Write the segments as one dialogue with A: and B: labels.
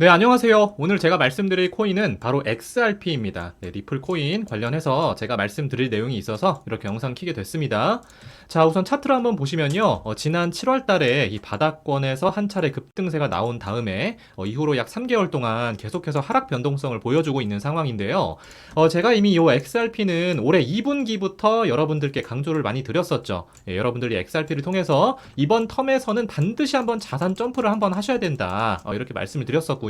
A: 네, 안녕하세요. 오늘 제가 말씀드릴 코인은 바로 XRP입니다. 네, 리플 코인 관련해서 제가 말씀드릴 내용이 있어서 이렇게 영상 키게 됐습니다. 자, 우선 차트를 한번 보시면요. 어, 지난 7월 달에 이 바닥권에서 한 차례 급등세가 나온 다음에 어, 이후로 약 3개월 동안 계속해서 하락 변동성을 보여주고 있는 상황인데요. 어, 제가 이미 이 XRP는 올해 2분기부터 여러분들께 강조를 많이 드렸었죠. 예, 여러분들이 XRP를 통해서 이번 텀에서는 반드시 한번 자산 점프를 한번 하셔야 된다. 어, 이렇게 말씀을 드렸었고요.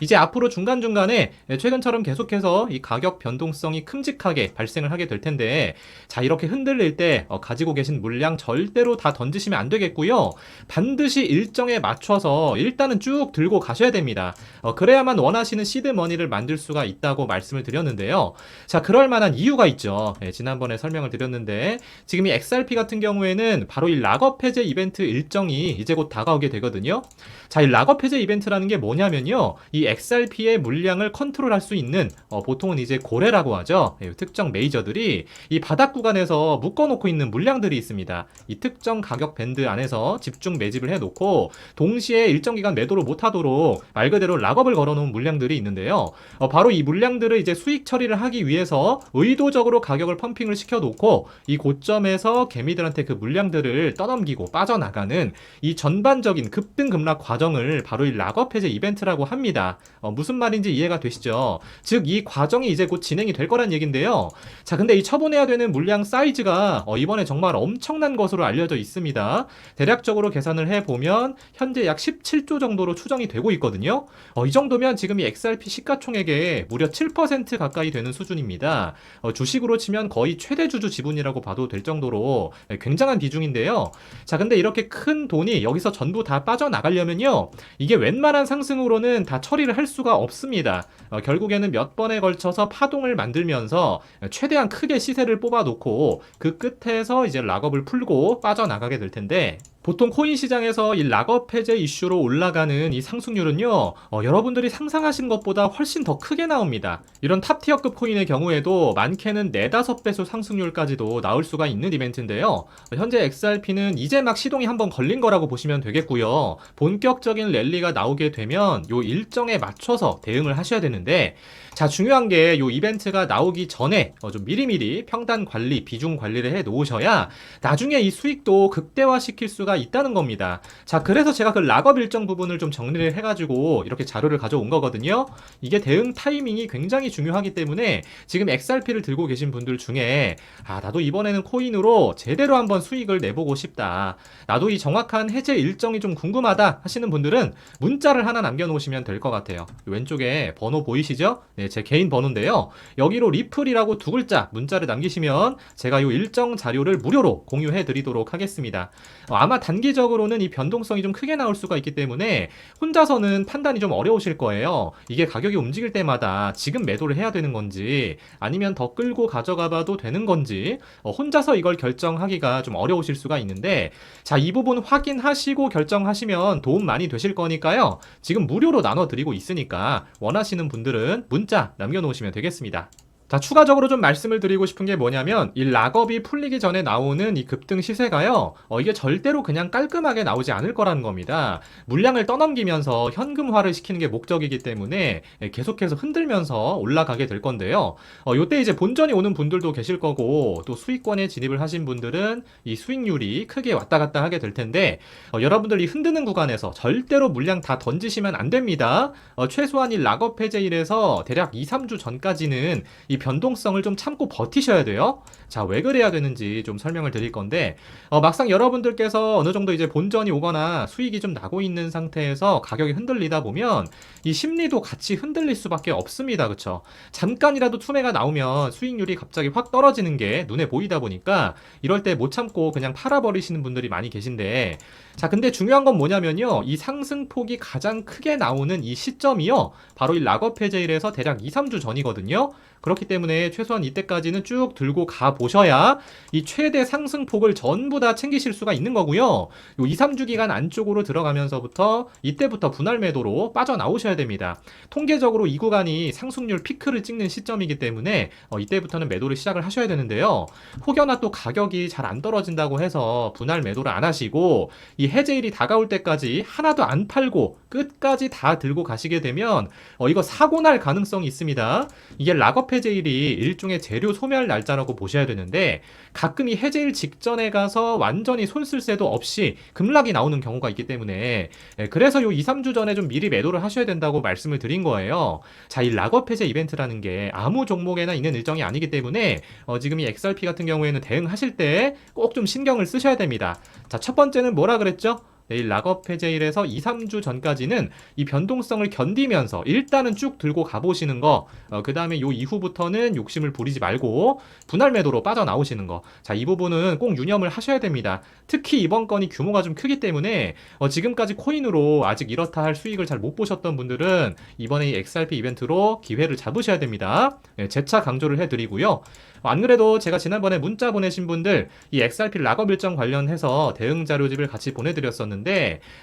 A: 이제 앞으로 중간중간에 예, 최근처럼 계속해서 이 가격 변동성이 큼직하게 발생을 하게 될 텐데 자 이렇게 흔들릴 때 어, 가지고 계신 물량 절대로 다 던지시면 안 되겠고요. 반드시 일정에 맞춰서 일단은 쭉 들고 가셔야 됩니다. 어, 그래야만 원하시는 시드 머니를 만들 수가 있다고 말씀을 드렸는데요. 자 그럴 만한 이유가 있죠. 예, 지난번에 설명을 드렸는데 지금 이 XRP 같은 경우에는 바로 이 락업 해제 이벤트 일정이 이제 곧 다가오게 되거든요. 자, 이 락업 해제 이벤트라는 게 뭐냐면요. 이 XRP의 물량을 컨트롤할 수 있는 어, 보통은 이제 고래라고 하죠. 예, 특정 메이저들이 이 바닥 구간에서 묶어놓고 있는 물량들이 있습니다. 이 특정 가격 밴드 안에서 집중 매집을 해놓고 동시에 일정 기간 매도를 못하도록 말 그대로 락업을 걸어놓은 물량들이 있는데요. 어, 바로 이 물량들을 이제 수익 처리를 하기 위해서 의도적으로 가격을 펌핑을 시켜놓고 이 고점에서 개미들한테 그 물량들을 떠넘기고 빠져나가는 이 전반적인 급등 급락 과정을 바로 이 락업 해제 이벤트 라고 합니다. 어, 무슨 말인지 이해가 되시죠? 즉 이 과정이 이제 곧 진행이 될 거란 얘긴데요. 자, 근데 이 처분해야 되는 물량 사이즈가 어, 이번에 정말 엄청난 것으로 알려져 있습니다. 대략적으로 계산을 해 보면 현재 약 17조 정도로 추정이 되고 있거든요. 어, 이 정도면 지금 이 XRP 시가총액의 무려 7% 가까이 되는 수준입니다. 어, 주식으로 치면 거의 최대 주주 지분이라고 봐도 될 정도로 굉장한 비중인데요. 자, 근데 이렇게 큰 돈이 여기서 전부 다 빠져나가려면요. 이게 웬만한 상승으로 는 다 처리를 할 수가 없습니다. 어, 결국에는 몇 번에 걸쳐서 파동을 만들면서 최대한 크게 시세를 뽑아놓고 그 끝에서 이제 락업을 풀고 빠져나가게 될 텐데 보통 코인 시장에서 이 락업 해제 이슈로 올라가는 이 상승률은요, 어, 여러분들이 상상하신 것보다 훨씬 더 크게 나옵니다. 이런 탑티어급 코인의 경우에도 많게는 4, 5배수 상승률까지도 나올 수가 있는 이벤트인데요. 어, 현재 XRP는 이제 막 시동이 한번 걸린 거라고 보시면 되겠고요. 본격적인 랠리가 나오게 되면 요 일정에 맞춰서 대응을 하셔야 되는데, 자, 중요한 게 요 이벤트가 나오기 전에 어, 좀 미리미리 평단 관리, 비중 관리를 해 놓으셔야 나중에 이 수익도 극대화시킬 수가 있다는 겁니다. 자, 그래서 제가 그 락업 일정 부분을 좀 정리를 해가지고 이렇게 자료를 가져온 거거든요. 이게 대응 타이밍이 굉장히 중요하기 때문에 지금 XRP를 들고 계신 분들 중에 아, 나도 이번에는 코인으로 제대로 한번 수익을 내보고 싶다. 나도 이 정확한 해제 일정이 좀 궁금하다 하시는 분들은 문자를 하나 남겨놓으시면 될 것 같아요. 왼쪽에 번호 보이시죠? 네, 제 개인 번호인데요. 여기로 리플이라고 두 글자 문자를 남기시면 제가 이 일정 자료를 무료로 공유해 드리도록 하겠습니다. 어, 아마 단기적으로는 이 변동성이 좀 크게 나올 수가 있기 때문에 혼자서는 판단이 좀 어려우실 거예요. 이게 가격이 움직일 때마다 지금 매도를 해야 되는 건지 아니면 더 끌고 가져가 봐도 되는 건지 어, 혼자서 이걸 결정하기가 좀 어려우실 수가 있는데 자, 이 부분 확인하시고 결정하시면 도움 많이 되실 거니까요. 지금 무료로 나눠 드리고 있으니까 원하시는 분들은 문자 남겨 놓으시면 되겠습니다. 자, 추가적으로 좀 말씀을 드리고 싶은 게 뭐냐면, 이 락업이 풀리기 전에 나오는 이 급등 시세가요, 어, 이게 절대로 그냥 깔끔하게 나오지 않을 거라는 겁니다. 물량을 떠넘기면서 현금화를 시키는 게 목적이기 때문에 예, 계속해서 흔들면서 올라가게 될 건데요. 어, 요때 이제 본전이 오는 분들도 계실 거고, 또 수익권에 진입을 하신 분들은 이 수익률이 크게 왔다 갔다 하게 될 텐데, 어, 여러분들 이 흔드는 구간에서 절대로 물량 다 던지시면 안 됩니다. 어, 최소한 이 락업 해제일에서 대략 2, 3주 전까지는 이 변동성을 좀 참고 버티셔야 돼요. 자, 왜 그래야 되는지 좀 설명을 드릴 건데, 어, 막상 여러분들께서 어느 정도 이제 본전이 오거나 수익이 좀 나고 있는 상태에서 가격이 흔들리다 보면 이 심리도 같이 흔들릴 수밖에 없습니다. 그쵸? 잠깐이라도 투매가 나오면 수익률이 갑자기 확 떨어지는 게 눈에 보이다 보니까 이럴 때 못 참고 그냥 팔아 버리시는 분들이 많이 계신데, 자, 근데 중요한 건 뭐냐면요. 이 상승폭이 가장 크게 나오는 이 시점이요. 바로 이 락업 해제일에서 대략 2, 3주 전이거든요. 그렇기 그렇기 때문에 최소한 이때까지는 쭉 들고 가 보셔야 이 최대 상승폭을 전부 다 챙기실 수가 있는 거고요. 요 2, 3주 기간 안쪽으로 들어가면서부터 이때부터 분할 매도로 빠져나오셔야 됩니다. 통계적으로 이 구간이 상승률 피크를 찍는 시점이기 때문에 어, 이때부터는 매도를 시작을 하셔야 되는데요. 혹여나 또 가격이 잘 안 떨어진다고 해서 분할 매도를 안 하시고 이 해제일이 다가올 때까지 하나도 안 팔고 끝까지 다 들고 가시게 되면 어, 이거 사고 날 가능성이 있습니다. 이게 락업 해제일 이 일종의 재료 소멸 날짜라고 보셔야 되는데 가끔 이 해제일 직전에 가서 완전히 손쓸 새도 없이 급락이 나오는 경우가 있기 때문에 예, 그래서 요 2, 3주 전에 좀 미리 매도를 하셔야 된다고 말씀을 드린 거예요. 자, 이 락업 해제 이벤트라는 게 아무 종목에나 있는 일정이 아니기 때문에 어, 지금 이 XRP 같은 경우에는 대응하실 때 꼭 좀 신경을 쓰셔야 됩니다. 자, 첫 번째는 뭐라 그랬죠? 내일 락업 해제일에서 2, 3주 전까지는 이 변동성을 견디면서 일단은 쭉 들고 가보시는 거, 어, 그 다음에 요 이후부터는 욕심을 부리지 말고 분할 매도로 빠져나오시는 거. 자, 이 부분은 꼭 유념을 하셔야 됩니다. 특히 이번 건이 규모가 좀 크기 때문에 어, 지금까지 코인으로 아직 이렇다 할 수익을 잘 못 보셨던 분들은 이번에 이 XRP 이벤트로 기회를 잡으셔야 됩니다. 예, 재차 강조를 해드리고요. 어, 안 그래도 제가 지난번에 문자 보내신 분들 이 XRP 락업 일정 관련해서 대응 자료집을 같이 보내드렸었는데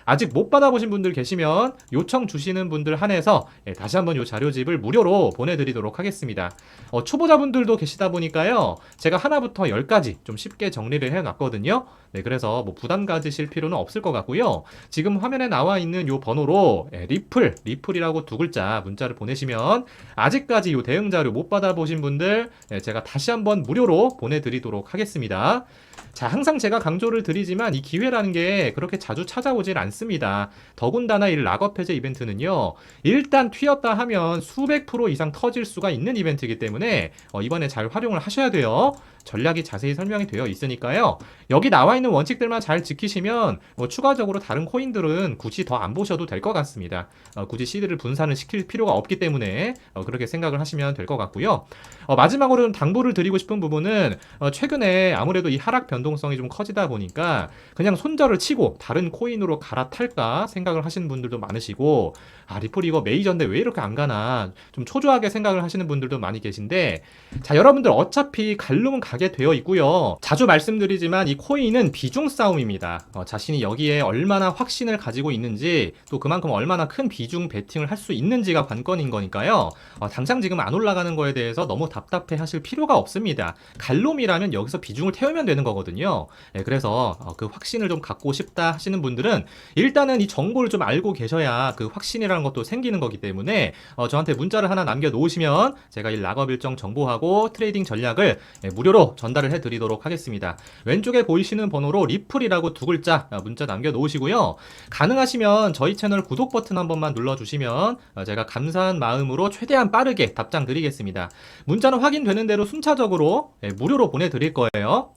A: 아직 못 받아보신 분들 계시면 요청 주시는 분들 한해서 예, 다시 한번 요 자료집을 무료로 보내드리도록 하겠습니다. 어, 초보자분들도 계시다 보니까요. 제가 하나부터 열까지 좀 쉽게 정리를 해놨거든요. 네, 그래서 뭐 부담 가지실 필요는 없을 것 같고요. 지금 화면에 나와 있는 요 번호로 예, 리플, 리플이라고 두 글자 문자를 보내시면 아직까지 요 대응 자료 못 받아보신 분들 예, 제가 다시 한번 무료로 보내드리도록 하겠습니다. 자, 항상 제가 강조를 드리지만 이 기회라는 게 그렇게 자주 찾아오질 않습니다. 더군다나 이 락업 해제 이벤트는요, 일단 튀었다 하면 수백 프로 이상 터질 수가 있는 이벤트이기 때문에 어, 이번에 잘 활용을 하셔야 돼요. 전략이 자세히 설명이 되어 있으니까요. 여기 나와 있는 원칙들만 잘 지키시면 뭐 추가적으로 다른 코인들은 굳이 더 안 보셔도 될 것 같습니다. 어, 굳이 시드를 분산을 시킬 필요가 없기 때문에 어, 그렇게 생각을 하시면 될 것 같고요. 어, 마지막으로는 당부를 드리고 싶은 부분은 어, 최근에 아무래도 이 하락 변동성이 좀 커지다 보니까 그냥 손절을 치고 다른 코인으로 갈아탈까 생각을 하시는 분들도 많으시고 아 리플 이거 메이저인데 왜 이렇게 안 가나 좀 초조하게 생각을 하시는 분들도 많이 계신데 자 여러분들 어차피 갈름은 가게 되어 있고요. 자주 말씀드리지만 이 코인은 비중 싸움입니다. 어, 자신이 여기에 얼마나 확신을 가지고 있는지 또 그만큼 얼마나 큰 비중 베팅을 할 수 있는지가 관건인 거니까요. 어, 당장 지금 안 올라가는 거에 대해서 너무 답답해 하실 필요가 없습니다. 갈롬이라면 여기서 비중을 태우면 되는 거거든요. 예, 그래서 어, 그 확신을 좀 갖고 싶다 하시는 분들은 일단은 이 정보를 좀 알고 계셔야 그 확신이라는 것도 생기는 거기 때문에 어, 저한테 문자를 하나 남겨 놓으시면 제가 이 락업 일정 정보하고 트레이딩 전략을 예, 무료로 전달을 해 드리도록 하겠습니다. 왼쪽에 보이시는 번호로 리플이라고 두 글자 어, 문자 남겨 놓으시고요. 가능하시면 저희 채널 구독 버튼 한 번만 눌러 주시면 어, 제가 감사한 마음으로 최대한 빠르게 답장 드리겠습니다. 문자는 확인되는 대로 순차적으로 예, 무료로 보내 드릴 거예요.